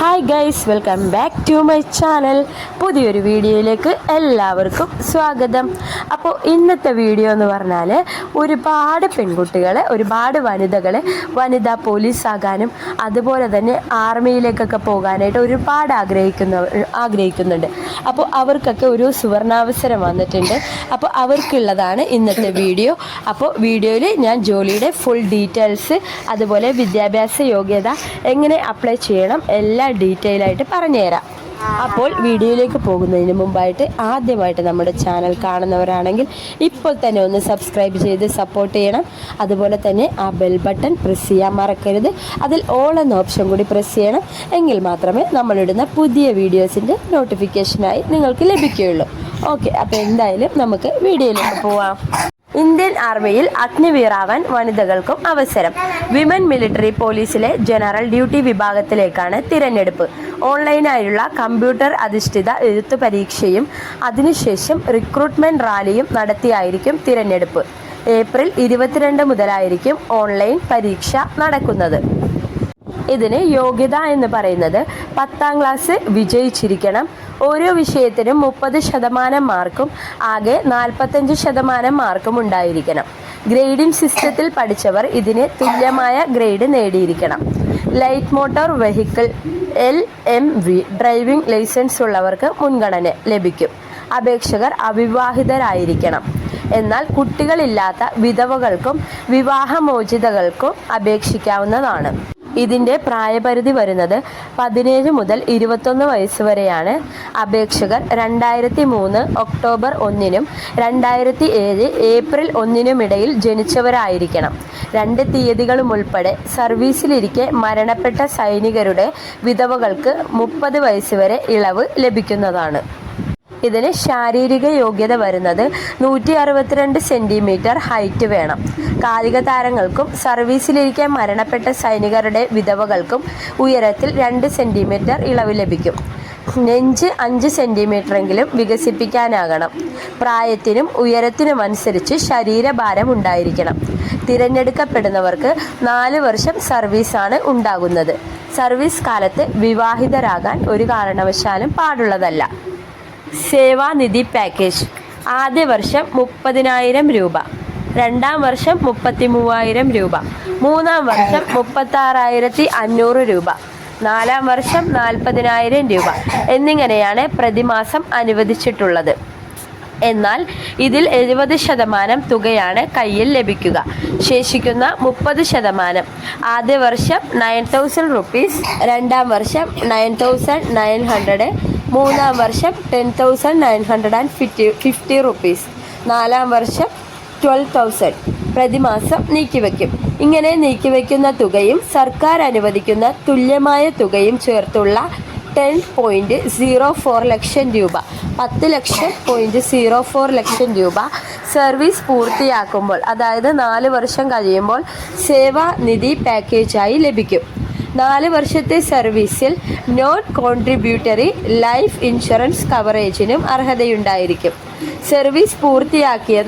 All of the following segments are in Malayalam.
Hi guys welcome back to my channel പുതിയൊരു വീഡിയോയിലേക്ക് എല്ലാവർക്കും സ്വാഗതം. അപ്പോൾ ഇന്നത്തെ വീഡിയോ എന്ന് പറഞ്ഞാൽ ഒരുപാട് പെൺകുട്ടികളെ ഒരുപാട് വനിതകളെ വനിതാ പോലീസ് ആകാനും അതുപോലെ തന്നെ ആർമിയിലേക്കൊക്കെ പോകാനായിട്ട് ഒരുപാട് ആഗ്രഹിക്കുന്ന ആഗ്രഹിക്കുന്നുണ്ട്. അപ്പോൾ അവർക്കൊക്കെ ഒരു സുവർണാവസരം വന്നിട്ടുണ്ട്. അപ്പോൾ അവർക്കുള്ളതാണ് ഇന്നത്തെ വീഡിയോ. അപ്പോൾ വീഡിയോയിൽ ഞാൻ ജോലിയുടെ ഫുൾ ഡീറ്റെയിൽസ് അതുപോലെ വിദ്യാഭ്യാസ യോഗ്യത എങ്ങനെ അപ്ലൈ ചെയ്യണം എല്ലാം ഡീറ്റെയിൽ ആയിട്ട് പറഞ്ഞുതരാം. അപ്പോൾ വീഡിയോയിലേക്ക് പോകുന്നതിന് മുമ്പായിട്ട് ആദ്യമായിട്ട് നമ്മുടെ ചാനൽ കാണുന്നവരാണെങ്കിൽ ഇപ്പോൾ തന്നെ ഒന്ന് സബ്സ്ക്രൈബ് ചെയ്ത് സപ്പോർട്ട് ചെയ്യണം. അതുപോലെ തന്നെ ആ ബെൽ ബട്ടൺ പ്രസ് ചെയ്യാൻ മറക്കരുത്. അതിൽ ഓൾ എന്ന ഓപ്ഷൻ കൂടി പ്രസ് ചെയ്യണം. എങ്കിൽ മാത്രമേ നമ്മളിടുന്ന പുതിയ വീഡിയോസിന്റെ നോട്ടിഫിക്കേഷനായി നിങ്ങൾക്ക് ലഭിക്കുകയുള്ളൂ. ഓക്കെ അപ്പോൾ എന്തായാലും നമുക്ക് വീഡിയോയിലേക്ക് പോവാം. ആർമിയിൽ അഗ്നിവീറാവാൻ വനിതകൾക്കും അവസരം. വിമൻ മിലിറ്ററി പോലീസിലെ ജനറൽ ഡ്യൂട്ടി വിഭാഗത്തിലേക്കാണ് തിരഞ്ഞെടുപ്പ്. ഓൺലൈനായുള്ള കമ്പ്യൂട്ടർ അധിഷ്ഠിത എഴുത്തു പരീക്ഷയും അതിനുശേഷം റിക്രൂട്ട്മെന്റ് റാലിയും നടത്തിയായിരിക്കും തിരഞ്ഞെടുപ്പ്. ഏപ്രിൽ ഇരുപത്തിരണ്ട് മുതലായിരിക്കും ഓൺലൈൻ പരീക്ഷ നടക്കുന്നത്. ഇതിന് യോഗ്യത എന്ന് പറയുന്നത് പത്താം ക്ലാസ് വിജയിച്ചിരിക്കണം. ഓരോ വിഷയത്തിനും മുപ്പത് ശതമാനം മാർക്കും ആകെ നാൽപ്പത്തഞ്ച് ശതമാനം മാർക്കും ഉണ്ടായിരിക്കണം. ഗ്രേഡിംഗ് സിസ്റ്റത്തിൽ പഠിച്ചവർ ഇതിന് തുല്യമായ grade നേടിയിരിക്കണം. Light motor vehicle L M V driving licence ഉള്ളവർക്ക് മുൻഗണന ലഭിക്കും. അപേക്ഷകർ അവിവാഹിതരായിരിക്കണം. എന്നാൽ കുട്ടികളില്ലാത്ത വിധവകൾക്കും വിവാഹമോചിതകൾക്കും അപേക്ഷിക്കാവുന്നതാണ്. ഇതിന്റെ പ്രായപരിധി വരുന്നത് പതിനേഴ് മുതൽ ഇരുപത്തൊന്ന് വയസ്സ് വരെയാണ്. അപേക്ഷകർ രണ്ടായിരത്തി മൂന്ന് ഒക്ടോബർ ഒന്നിനും രണ്ടായിരത്തി ഏഴ് ഏപ്രിൽ ഒന്നിനുമിടയിൽ ജനിച്ചവരായിരിക്കണം. രണ്ട് തീയതികളും ഉൾപ്പെടെ സർവീസിലിരിക്കെ മരണപ്പെട്ട സൈനികരുടെ വിധവകൾക്ക് മുപ്പത് വയസ്സ് വരെ ഇളവ് ലഭിക്കുന്നതാണ്. ഇതിന് ശാരീരിക യോഗ്യത വരുന്നത് നൂറ്റി അറുപത്തിരണ്ട് സെന്റിമീറ്റർ ഹൈറ്റ് വേണം. കായിക താരങ്ങൾക്കും സർവീസിലിരിക്കാൻ മരണപ്പെട്ട സൈനികരുടെ വിധവകൾക്കും ഉയരത്തിൽ രണ്ട് സെന്റിമീറ്റർ ഇളവ് ലഭിക്കും. നെഞ്ച് അഞ്ച് സെന്റിമീറ്ററെങ്കിലും വികസിപ്പിക്കാനാകണം. പ്രായത്തിനും ഉയരത്തിനും അനുസരിച്ച് ശരീരഭാരം ഉണ്ടായിരിക്കണം. തിരഞ്ഞെടുക്കപ്പെടുന്നവർക്ക് നാല് വർഷം സർവീസാണ് ഉണ്ടാകുന്നത്. സർവീസ് കാലത്ത് വിവാഹിതരാകാൻ ഒരു കാരണവശാലും പാടുള്ളതല്ല. സേവാനിധി പാക്കേജ്. ആദ്യ വർഷം മുപ്പതിനായിരം രൂപ. രണ്ടാം വർഷം മുപ്പത്തി മൂവായിരം രൂപ. മൂന്നാം വർഷം മുപ്പത്താറായിരത്തി അഞ്ഞൂറ് രൂപ. നാലാം വർഷം നാൽപ്പതിനായിരം രൂപ. എന്നിങ്ങനെയാണ് പ്രതിമാസം അനുവദിച്ചിട്ടുള്ളത്. എന്നാൽ ഇതിൽ എഴുപത് ശതമാനം തുകയാണ് കയ്യിൽ ലഭിക്കുക. ശേഷിക്കുന്ന മുപ്പത് ശതമാനം. ആദ്യ വർഷം നയൻ തൗസൻഡ് റുപ്പീസ്. രണ്ടാം വർഷം നയൻ തൗസൻഡ് നയൻ ഹൺഡ്രഡ്. മൂന്നാം വർഷം ten thousand nine hundred and fifty fifty rupees നാലാം വർഷം ട്വൽവ് തൗസൻഡ് പ്രതിമാസം നീക്കിവെക്കും. ഇങ്ങനെ നീക്കിവെക്കുന്ന തുകയും സർക്കാർ അനുവദിക്കുന്ന തുല്യമായ തുകയും ചേർത്തുള്ള ten point zero four lakh രൂപ. പത്ത് lakh point zero four lakh രൂപ സർവീസ് പൂർത്തിയാക്കുമ്പോൾ അതായത് നാല് വർഷം കഴിയുമ്പോൾ സേവാനിധി പാക്കേജായി ലഭിക്കും. നാല് വർഷത്തെ സർവീസിൽ നോൺ കോൺട്രിബ്യൂട്ടറി ലൈഫ് ഇൻഷുറൻസ് കവറേജിനും അർഹതയുണ്ടായിരിക്കും. സർവീസ് പൂർത്തിയാക്കിയ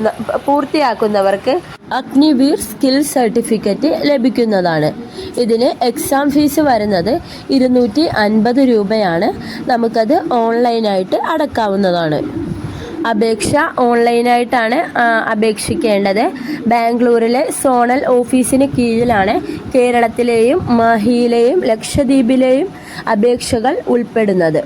പൂർത്തിയാക്കുന്നവർക്ക് അഗ്നിവീർ സ്കിൽ സർട്ടിഫിക്കറ്റ് ലഭിക്കുന്നതാണ്. ഇതിന് എക്സാം ഫീസ് വരുന്നത് ഇരുന്നൂറ്റി അൻപത് രൂപയാണ്. നമുക്കത് ഓൺലൈനായിട്ട് അടക്കാവുന്നതാണ്. അപേക്ഷ ഓൺലൈനായിട്ടാണ് അപേക്ഷിക്കേണ്ടത്. ബാംഗ്ലൂരിലെ സോണൽ ഓഫീസിന് കീഴിലാണ് കേരളത്തിലെയും മാഹിയിലെയും ലക്ഷദ്വീപിലെയും അപേക്ഷകൾ ഉൾപ്പെടുന്നത്.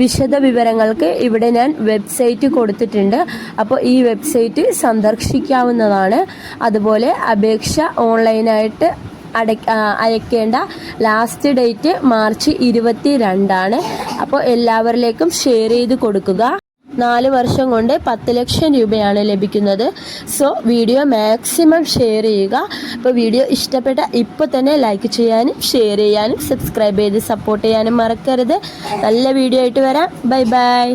വിശദ വിവരങ്ങൾക്ക് ഇവിടെ ഞാൻ വെബ്സൈറ്റ് കൊടുത്തിട്ടുണ്ട്. അപ്പോൾ ഈ വെബ്സൈറ്റ് സന്ദർശിക്കാവുന്നതാണ്. അതുപോലെ അപേക്ഷ ഓൺലൈനായിട്ട് അട അയക്കേണ്ട ലാസ്റ്റ് ഡേറ്റ് മാർച്ച് ഇരുപത്തി രണ്ടാണ് അപ്പോൾ എല്ലാവരിലേക്കും ഷെയർ ചെയ്ത് കൊടുക്കുക. നാല് വർഷം കൊണ്ട് പത്ത് ലക്ഷം രൂപയാണ് ലഭിക്കുന്നത്. സോ വീഡിയോ മാക്സിമം ഷെയർ ചെയ്യുക. അപ്പോൾ വീഡിയോ ഇഷ്ടപ്പെട്ട ഇപ്പോൾ തന്നെ ലൈക്ക് ചെയ്യാനും ഷെയർ ചെയ്യാനും സബ്സ്ക്രൈബ് ചെയ്ത് സപ്പോർട്ട് ചെയ്യാനും മറക്കരുത്. നല്ല വീഡിയോ ആയിട്ട് വരാം. Bye bye